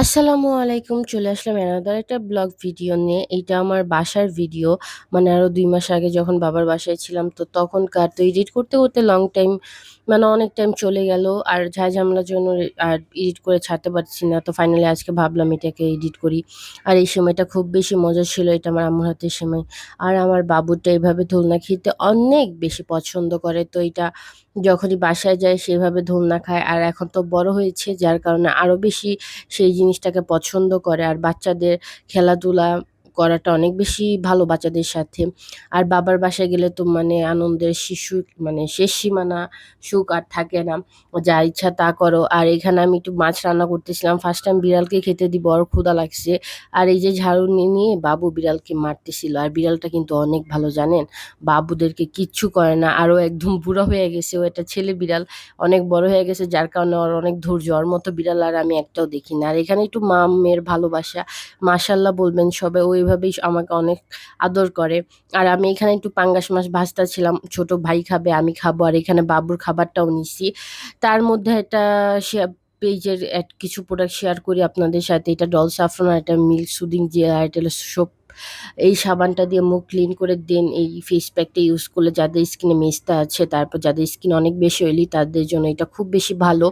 আসসালামু আলাইকুম, চলে আসলাম অ্যানাদার একটা ব্লগ ভিডিও নিয়ে। এইটা আমার বাসার ভিডিও মানে আরও দুই মাস আগে যখন বাবার বাসায় ছিলাম, তো তখনকার, তো এডিট করতে করতে লং টাইম মানে অনেক টাইম চলে গেল। আর ঝাঁ ঝামেলার জন্য আর এডিট করে ছাড়তে পারছি না। তো ফাইনালি আজকে ভাবলাম এটাকে এডিট করি। আর এই সময়টা খুব বেশি মজা ছিল, এটা আমার আম্মুর হাতের সময়। আর আমার বাবুটা এইভাবে দোলনা খেতে অনেক বেশি পছন্দ করে। তো এটা যখনই বাসায় যায়, সেভাবে দোলনা খায়। আর এখন তো বড় হয়েছে, যার কারণে আরও বেশি সেই জিনিসটাকে পছন্দ করে আর বাচ্চাদের খেলাধুলা করাটা অনেক বেশি ভালো বাচ্চাদের সাথে। আর বাবার বাসায় গেলে তো মানে আনন্দের শিশু মানে শেষ সীমানা সুখ আর থাকে না। যা ইচ্ছা তা করো। আর এখানে আমি একটু মাছ রান্না করতেছিলাম। ফার্স্ট টাইম বিড়ালকে খেতে দিব আর ক্ষুধা লাগছে। আর এই যে ঝাড়ু নিয়ে বাবু বিড়ালকে মারতেছিল। আর বিড়ালটা কিন্তু অনেক ভালো, জানেন? বাবুদেরকে কিচ্ছু করে না। আরও একদম বুড়ো হয়ে গেছে। ও একটা ছেলে বিড়াল, অনেক বড় হয়ে গেছে, যার কারণে ওর অনেক ধৈর্য। ওর মতো বিড়াল আর আমি একটাও দেখি না আর এখানে একটু মা মেয়ের ভালোবাসা। মাশাল্লাহ বলবেন সবাই ওইভাবেই আমাকে অনেক আদর করে। আর আমি এখানে একটু পাঙ্গাস মাছ ভাজতা ছিলাম, ছোট ভাই খাবে, আমি খাব। আর এখানে বাবুর খাবারটাও নিচ্ছি তার মধ্যে এটা একটা পেজের কিছু প্রোডাক্ট শেয়ার করি আপনাদের সাথে। এটা ডল সাফরন আর এটা মিল্ক সুদিং যে, আর এটা সোপ এই সাবানটা দিয়ে মুখ ক্লিন করে দেন, এই ফেস প্যাকটা ইউজ করলে যাদের স্কিনে মেজটা আছে, তারপর যাদের স্কিন অনেক বেশি অয়েলি তাদের জন্য এটা খুব বেশি ভালো।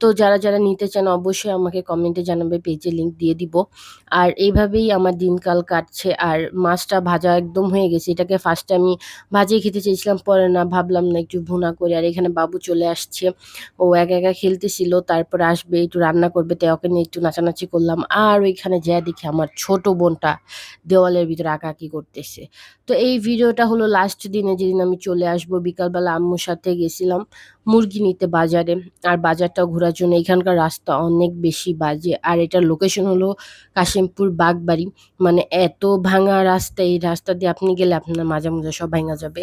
তো যারা যারা নিতে চান অবশ্যই আমাকে কমেন্টে জানাবে পেজে লিঙ্ক দিয়ে দিব। আর এইভাবেই আমার দিনকাল কাটছে, আর মাছটা ভাজা একদম হয়ে গেছে। এটাকে ফার্স্টে আমি ভাজিয়ে খেতে চেয়েছিলাম, পরে না, ভাবলাম না একটু ভুনা করে। আর এখানে বাবু চলে আসছে, ও একা একা খেলতেছিল, তারপর আসবে, একটু রান্না করবে, তাই ওকে নিয়ে একটু নাচানাচি করলাম। আর ওইখানে যা দেখি আমার ছোট বোনটা দেওয়ালের ভিতরে আঁকাআঁকি করতেছে। তো এই ভিডিওটা হলো লাস্ট দিনে যেদিন আমি চলে আসব, বিকালবেলা আম্মুর সাথে গেছিলাম মুরগি নিতে বাজারে। আর বাজারটা ঘোরার জন্য এখানকার রাস্তা অনেক বেশি বাজে। আর এটার লোকেশন হলো কাশিমপুর বাগবাড়ি। মানে এত ভাঙা রাস্তা, এই রাস্তা দিয়ে আপনি গেলে আপনার মাঝে মাঝে সব ভাঙা যাবে।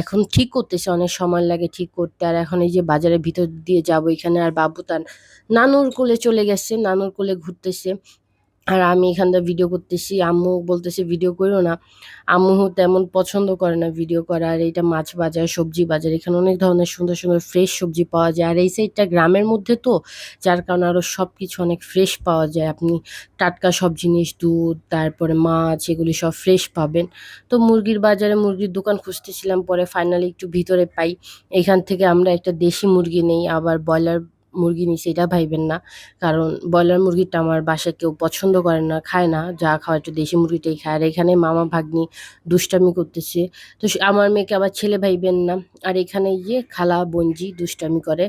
এখন ঠিক করতেছে, অনেক সময় লাগে ঠিক করতে। আর এখন এই যে বাজারের ভিতর দিয়ে যাব এখানে, আর বাবু তার নানুর কোলে চলে গেছে, নানুর কোলে ঘুরতেছে। আর আমি এখানটা ভিডিও করতেছি, আম্মু বলতেছে ভিডিও করো না। আম্মু তেমন পছন্দ করে না ভিডিও করা। আর এইটা মাছ বাজার, সবজি বাজার, এখানে অনেক ধরনের সুন্দর সুন্দর ফ্রেশ সবজি পাওয়া যায়। আর এই সাইডটা গ্রামের মধ্যে তো, যার কারণে আরও সব কিছু অনেক ফ্রেশ পাওয়া যায়। আপনি টাটকা সব জিনিস, দুধ, তারপরে মাছ, এগুলি সব ফ্রেশ পাবেন। তো মুরগির বাজারে মুরগির দোকান খুঁজতেছিলাম, পরে ফাইনালি একটু ভিতরে পাই। এখান থেকে আমরা একটা দেশি মুরগি নেই, আবার ব্রয়লার মুরগি নিছি এটা ভাইবেন না। কারণ ব্রয়লার মুরগিটা আমার বাসায় কেউ পছন্দ করে না, খায় না, যা খাওয়া একটু দেশি মুরগিটাই খায়। আর এখানে মামা ভাগ্নি দুষ্টামি করতেছে। তো আমার মেয়েকে আবার ছেলে ভাইবেন না। আর এখানে গিয়ে খালা বঞ্জি দুষ্টামি করে,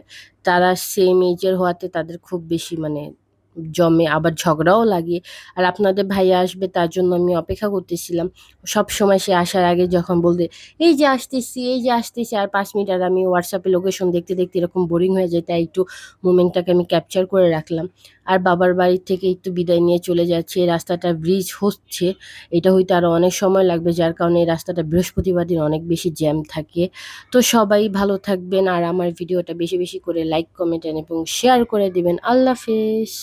তারা সেম এজের হওয়াতে তাদের খুব বেশি মানে জমে আবার ঝগড়াও লাগে। আর আপনাদের ভাইয়া আসবে তার জন্য আমি অপেক্ষা করতেছিলাম। সব সময় সে আসার আগে যখন বলতে, এই যে আসতেছি, এই যে আসতেছি। আর পাঁচ মিনিট আর আমি হোয়াটসঅ্যাপে লোকেশন দেখতে দেখতে এরকম বোরিং হয়ে যায়, তাই একটু মুমেন্টটাকে আমি ক্যাপচার করে রাখলাম। আর বাবার বাড়ির থেকে একটু বিদায় নিয়ে চলে যাচ্ছে। এই রাস্তাটা ব্রিজ হচ্ছে। এটা হইতে আরও অনেক সময় লাগবে, যার কারণে এই রাস্তাটা বৃহস্পতিবার দিন অনেক বেশি জ্যাম থাকে। তো সবাই ভালো থাকবেন। আর আমার ভিডিওটা বেশি বেশি করে লাইক কমেন্ট এবং শেয়ার করে দেবেন। আল্লাহ হাফেজ।